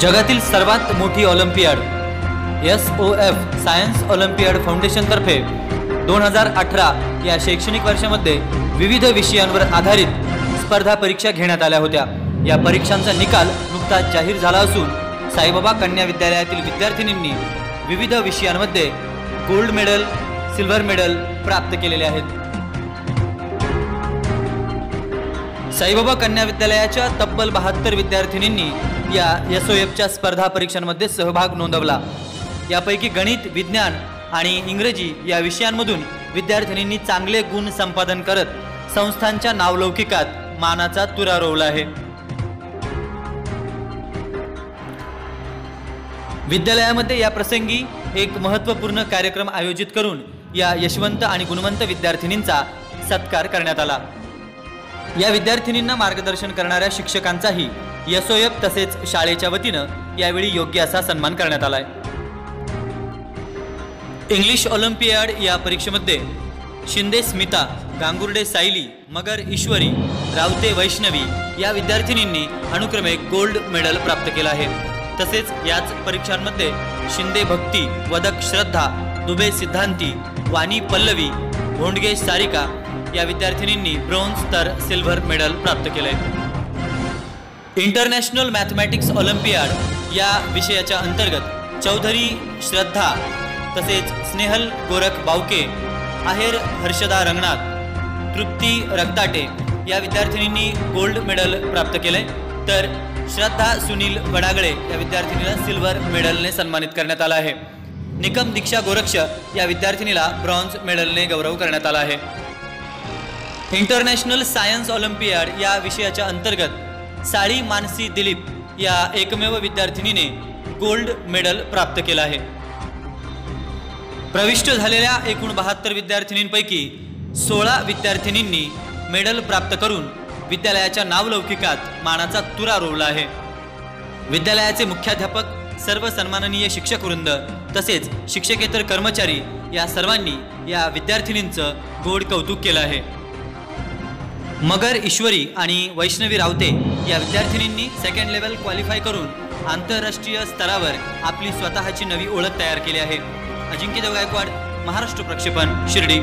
जगातील सर्वात मोठी olympiad S O F science olympiad फाउंडेशनतर्फे दोन हजार अठरा या शैक्षणिक वर्षामध्ये विविध विषयांवर आधारित स्पर्धा परीक्षा घेण्यात आल्या होत्या. या परीक्षांचा निकाल नुकताच जाहीर झाला असून साईबाबा कन्या विद्यालयातील विद्यार्थिनींनी विविध विषयांमध्ये गोल्ड मेडल सिल्व्हर मेडल प्राप्त केलेले आहेत. साईबाबा कन्या विद्यालयाच्या तब्बल बहात्तर विद्यार्थिनींनी या एस ओ एफच्या स्पर्धा परीक्षांमध्ये सहभाग नोंदवला. यापैकी गणित विज्ञान आणि इंग्रजी या विषयांमधून विद्यार्थिनींनी चांगले गुण संपादन करत संस्थांच्या नावलौकिकात मानाचा तुरा रोवला आहे. विद्यालयामध्ये या प्रसंगी एक महत्त्वपूर्ण कार्यक्रम आयोजित करून या यशवंत आणि गुणवंत विद्यार्थिनींचा सत्कार करण्यात आला. या विद्यार्थिनींना मार्गदर्शन करणाऱ्या शिक्षकांचाही यसोयप तसेच शाळेच्या वतीनं यावेळी योग्य असा सन्मान करण्यात आलाय. इंग्लिश ऑलिम्पियाड या परीक्षेमध्ये शिंदे स्मिता गांगुर्डे सायली मगर ईश्वरी रावते वैष्णवी या विद्यार्थिनींनी अनुक्रमे गोल्ड मेडल प्राप्त केलं आहे. तसेच याच परीक्षांमध्ये शिंदे भक्ती वदक श्रद्धा दुबे सिद्धांती वाणी पल्लवी भोंडगे सारिका या विद्यार्थिनींनी ब्रोन्झ तर सिल्व्हर मेडल प्राप्त केले इंटरनॅशनल मॅथमॅटिक्स ऑलिम्पियाड या विषयाच्या अंतर्गत चौधरी श्रद्धा तसेच स्नेहल गोरख बावके आहेर हर्षदा रंगनाथ तृप्ती रक्ताटे या विद्यार्थिनींनी गोल्ड मेडल प्राप्त केले तर श्रद्धा सुनील वडागळे या विद्यार्थिनीला सिल्वर मेडलने सन्मानित करण्यात आला आहे. निकम दीक्षा गोरक्ष या विद्यार्थिनीला ब्रॉन्झ मेडलने गौरव करण्यात आला आहे. इंटरनॅशनल सायन्स ऑलिम्पियाड या विषयाच्या अंतर्गत साळी मानसी दिलीप या एकमेव विद्यार्थिनीने गोल्ड मेडल प्राप्त केलं आहे. प्रविष्ट झालेल्या एकूण बहात्तर विद्यार्थिनींपैकी सोळा विद्यार्थिनींनी मेडल प्राप्त करून विद्यालयाच्या नावलौकिकात मानाचा तुरा रोवला आहे. विद्यालयाचे मुख्याध्यापक सर्व सन्माननीय शिक्षक वृंद तसेच शिक्षकेतर कर्मचारी या सर्वांनी या विद्यार्थिनींचं गोड कौतुक केलं आहे. मगर ईश्वरी आणि वैष्णवी रावते या विद्यार्थिनींनी सेकंड लेवल क्वालिफाय करून आंतरराष्ट्रीय स्तरावर आपली स्वतःची नवी ओळख तयार केली आहे. अजिंक्य गायकवाड महाराष्ट्र प्रक्षेपण शिर्डी.